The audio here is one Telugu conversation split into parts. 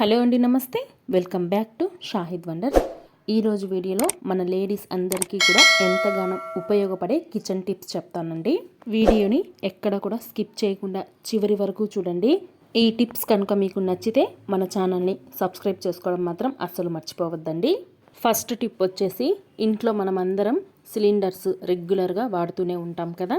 హలో అండి నమస్తే. Welcome back to Shahid wonder. ఈరోజు వీడియోలో మన లేడీస్ అందరికీ కూడా ఎంతగానో ఉపయోగపడే కిచెన్ టిప్స్ చెప్తానండి. వీడియోని ఎక్కడ కూడా స్కిప్ చేయకుండా చివరి వరకు చూడండి. ఈ టిప్స్ కనుక మీకు నచ్చితే మన ఛానల్ని సబ్స్క్రైబ్ చేసుకోవడం మాత్రం అస్సలు మర్చిపోవద్దండి. ఫస్ట్ టిప్ వచ్చేసి ఇంట్లో మనం అందరం సిలిండర్స్ రెగ్యులర్గా వాడుతూనే ఉంటాం కదా.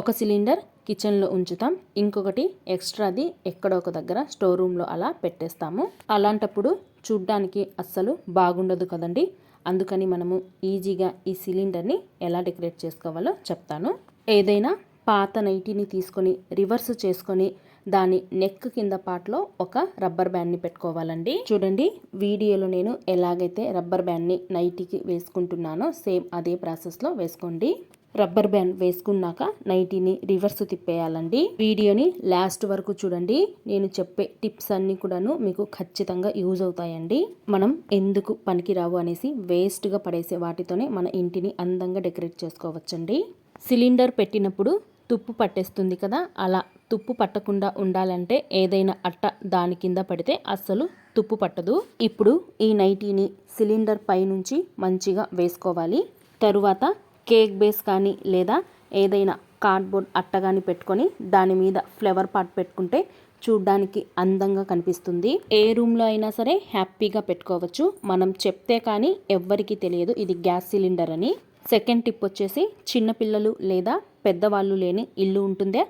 ఒక సిలిండర్ కిచెన్లో ఉంచుతాం. ఇంకొకటి ఎక్స్ట్రాది ఎక్కడో ఒక దగ్గర స్టోర్ రూమ్లో అలా పెట్టేస్తాము. అలాంటప్పుడు చూడ్డానికి అస్సలు బాగుండదు కదండి. అందుకని మనము ఈజీగా ఈ సిలిండర్ని ఎలా డెకరేట్ చేసుకోవాలో చెప్తాను. ఏదైనా పాత నైటీని తీసుకొని రివర్స్ చేసుకొని దాని నెక్ కింద పార్ట్లో ఒక రబ్బర్ బ్యాండ్ని పెట్టుకోవాలండి. చూడండి వీడియోలో నేను ఎలాగైతే రబ్బర్ బ్యాండ్ని నైటీకి వేసుకుంటున్నానో సేమ్ అదే ప్రాసెస్లో వేసుకోండి. రబ్బర్ బ్యాండ్ వేసుకున్నాక నైటీని రివర్స్ తిప్పేయాలండి. వీడియోని లాస్ట్ వరకు చూడండి. నేను చెప్పే టిప్స్ అన్నీ కూడాను మీకు ఖచ్చితంగా యూజ్ అవుతాయండి. మనం ఎందుకు పనికిరావు అనేసి వేస్ట్గా పడేసే వాటితోనే మన ఇంటిని అందంగా డెకరేట్ చేసుకోవచ్చండి. సిలిండర్ పెట్టినప్పుడు తుప్పు పట్టేస్తుంది కదా అలా తుప్పు పట్టకుండా ఉండాలంటే ఏదైనా అట్ట దాని కింద పడితే అస్సలు తుప్పు పట్టదు. ఇప్పుడు ఈ నైటీని సిలిండర్ పై నుంచి మంచిగా వేసుకోవాలి. తరువాత కేక్ బేస్ కానీ లేదా ఏదైనా కార్డ్బోర్డ్ అట్ట కానీ పెట్టుకొని దాని మీద ఫ్లవర్ పాట్ పెట్టుకుంటే చూడ్డానికి అందంగా కనిపిస్తుంది. ఏ రూమ్లో అయినా సరే హ్యాపీగా పెట్టుకోవచ్చు. మనం చెప్తే కానీ ఎవ్వరికీ తెలియదు ఇది గ్యాస్ సిలిండర్ అని. సెకండ్ టిప్ వచ్చేసి చిన్నపిల్లలు లేదా పెద్దవాళ్ళు లేని ఇల్లు ఉంటుందే.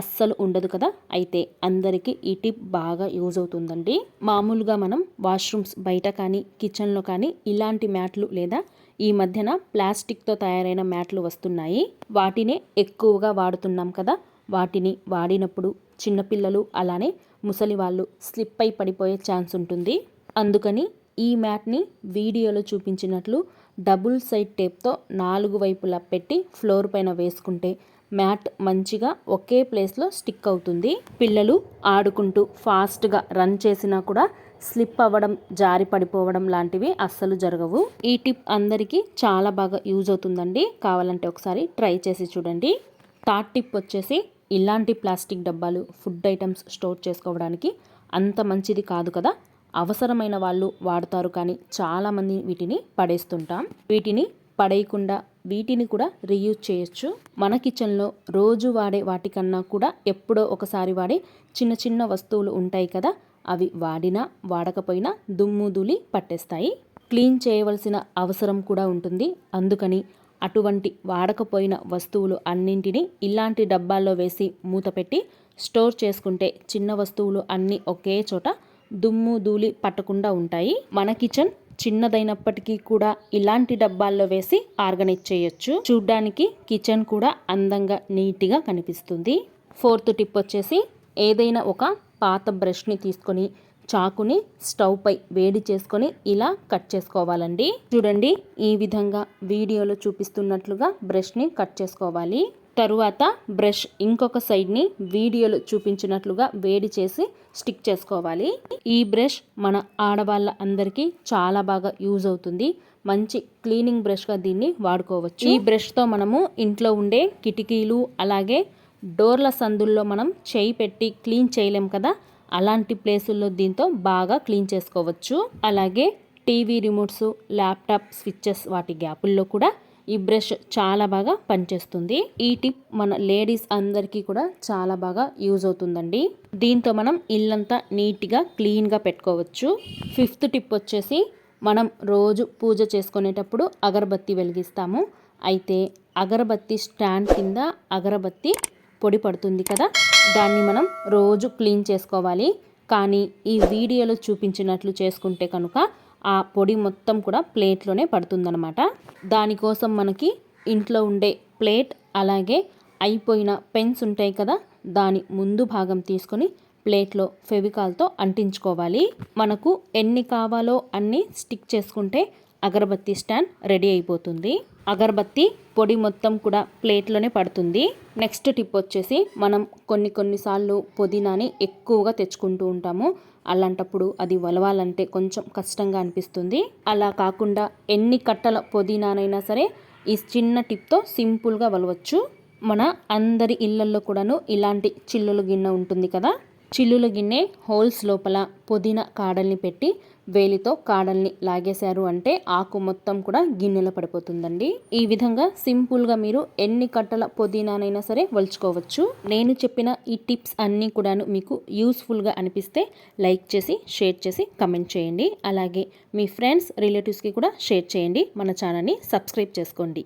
అస్సలు ఉండదు కదా. అయితే అందరికీ ఈ టిప్ బాగా యూజ్ అవుతుందండి. మామూలుగా మనం వాష్రూమ్స్ బయట కానీ కిచెన్లో కానీ ఇలాంటి మ్యాట్లు లేదా ఈ మధ్యన ప్లాస్టిక్తో తయారైన మ్యాట్లు వస్తున్నాయి. వాటినే ఎక్కువగా వాడుతున్నాం కదా. వాటిని వాడినప్పుడు చిన్నపిల్లలు అలానే ముసలి వాళ్ళు స్లిప్ అయి పడిపోయే ఛాన్స్ ఉంటుంది. అందుకని ఈ మ్యాట్ని వీడియోలో చూపించినట్లు డబుల్ సైడ్ టేప్తో నాలుగు వైపులా పెట్టి ఫ్లోర్ పైన వేసుకుంటే మ్యాట్ మంచిగా ఒకే ప్లేస్లో స్టిక్ అవుతుంది. పిల్లలు ఆడుకుంటూ ఫాస్ట్గా రన్ చేసినా కూడా స్లిప్ అవ్వడం జారి పడిపోవడం లాంటివి అస్సలు జరగవు. ఈ టిప్ అందరికీ చాలా బాగా యూజ్ అవుతుందండి. కావాలంటే ఒకసారి ట్రై చేసి చూడండి. థర్డ్ టిప్ వచ్చేసి ఇలాంటి ప్లాస్టిక్ డబ్బాలు ఫుడ్ ఐటమ్స్ స్టోర్ చేసుకోవడానికి అంత మంచిది కాదు కదా. అవసరమైన వాళ్ళు వాడతారు కానీ చాలామంది వీటిని పడేస్తుంటాం. వీటిని పడేయకుండా వీటిని కూడా రీయూజ్ చేయొచ్చు. మన కిచెన్లో రోజు వాడే వాటికన్నా కూడా ఎప్పుడో ఒకసారి వాడే చిన్న చిన్న వస్తువులు ఉంటాయి కదా అవి వాడినా వాడకపోయినా దుమ్ము ధూళి పట్టేస్తాయి. క్లీన్ చేయవలసిన అవసరం కూడా ఉంటుంది. అందుకని అటువంటి వాడకపోయిన వస్తువులు అన్నింటినీ ఇలాంటి డబ్బాల్లో వేసి మూత పెట్టి స్టోర్ చేసుకుంటే చిన్న వస్తువులు అన్నీ ఒకే చోట దుమ్ము ధూళి పట్టకుండా ఉంటాయి. మన కిచెన్ చిన్నదైనప్పటికీ కూడా ఇలాంటి డబ్బాల్లో వేసి ఆర్గనైజ్ చేయొచ్చు. చూడ్డానికి కిచెన్ కూడా అందంగా నీట్గా కనిపిస్తుంది. ఫోర్త్ టిప్ వచ్చేసి ఏదైనా ఒక పాత బ్రష్ని తీసుకొని చాకుని స్టవ్ పై వేడి చేసుకొని ఇలా కట్ చేసుకోవాలండి. చూడండి ఈ విధంగా వీడియోలో చూపిస్తున్నట్లుగా బ్రష్ని కట్ చేసుకోవాలి. తరువాత బ్రష్ ఇంకొక సైడ్ని వీడియోలో చూపించినట్లుగా వేడి చేసి స్టిక్ చేసుకోవాలి. ఈ బ్రష్ మన ఆడవాళ్ళ అందరికీ చాలా బాగా యూజ్ అవుతుంది. మంచి క్లీనింగ్ బ్రష్గా దీన్ని వాడుకోవచ్చు. ఈ బ్రష్తో మనము ఇంట్లో ఉండే కిటికీలు అలాగే డోర్ల సందుల్లో మనం చేయి పెట్టి క్లీన్ చేయలేం కదా? అలాంటి ప్లేసుల్లో దీంతో బాగా క్లీన్ చేసుకోవచ్చు. అలాగే టీవీ రిమోట్స్ ల్యాప్టాప్ స్విచ్చెస్ వాటి గ్యాపుల్లో కూడా ఈ బ్రష్ చాలా బాగా పనిచేస్తుంది. ఈ టిప్ మన లేడీస్ అందరికీ కూడా చాలా బాగా యూజ్ అవుతుందండి. దీంతో మనం ఇల్లంతా నీట్గా క్లీన్గా పెట్టుకోవచ్చు. ఫిఫ్త్ టిప్ వచ్చేసి మనం రోజు పూజ చేసుకునేటప్పుడు అగరబత్తి వెలిగిస్తాము. అయితే అగరబత్తి స్టాండ్ కింద అగరబత్తి పొడి పడుతుంది కదా దాన్ని మనం రోజు క్లీన్ చేసుకోవాలి. కానీ ఈ వీడియోలో చూపించినట్లు చేసుకుంటే కనుక ఆ పొడి మొత్తం కూడా ప్లేట్లోనే పడుతుందనమాట దానికోసం మనకి ఇంట్లో ఉండే ప్లేట్ అలాగే అయిపోయిన పెన్స్ ఉంటాయి కదా దాని ముందు భాగం తీసుకొని ప్లేట్లో ఫెవికాల్తో అంటించుకోవాలి. మనకు ఎన్ని కావాలో అన్ని స్టిక్ చేసుకుంటే అగరబత్తి స్టాండ్ రెడీ అయిపోతుంది. అగరబత్తి పొడి మొత్తం కూడా ప్లేట్లోనే పడుతుంది. నెక్స్ట్ టిప్ వచ్చేసి మనం కొన్ని కొన్నిసార్లు పుదీనాని ఎక్కువగా తెచ్చుకుంటూ ఉంటాము. అలాంటప్పుడు అది వలవాలంటే కొంచెం కష్టంగా అనిపిస్తుంది. అలా కాకుండా ఎన్ని కట్టల పుదీనానైనా సరే ఈ చిన్న టిప్తో సింపుల్గా వలవచ్చు. మన అందరి ఇళ్ళల్లో కూడాను ఇలాంటి చిల్లులు గిన్నె ఉంటుంది కదా చిల్లుల గిన్నె హోల్స్ లోపల పుదీనా కాడల్ని పెట్టి వేలితో కాడల్ని లాగేశారు అంటే ఆకు మొత్తం కూడా గిన్నెలో పడిపోతుందండి. ఈ విధంగా సింపుల్గా మీరు ఎన్ని కట్టల పుదీనానైనా సరే వలుచుకోవచ్చు. నేను చెప్పిన ఈ టిప్స్ అన్నీ కూడాను మీకు యూస్ఫుల్గా అనిపిస్తే లైక్ చేసి షేర్ చేసి కమెంట్ చేయండి. అలాగే మీ ఫ్రెండ్స్ రిలేటివ్స్కి కూడా షేర్ చేయండి. మన ఛానల్ని సబ్స్క్రైబ్ చేసుకోండి.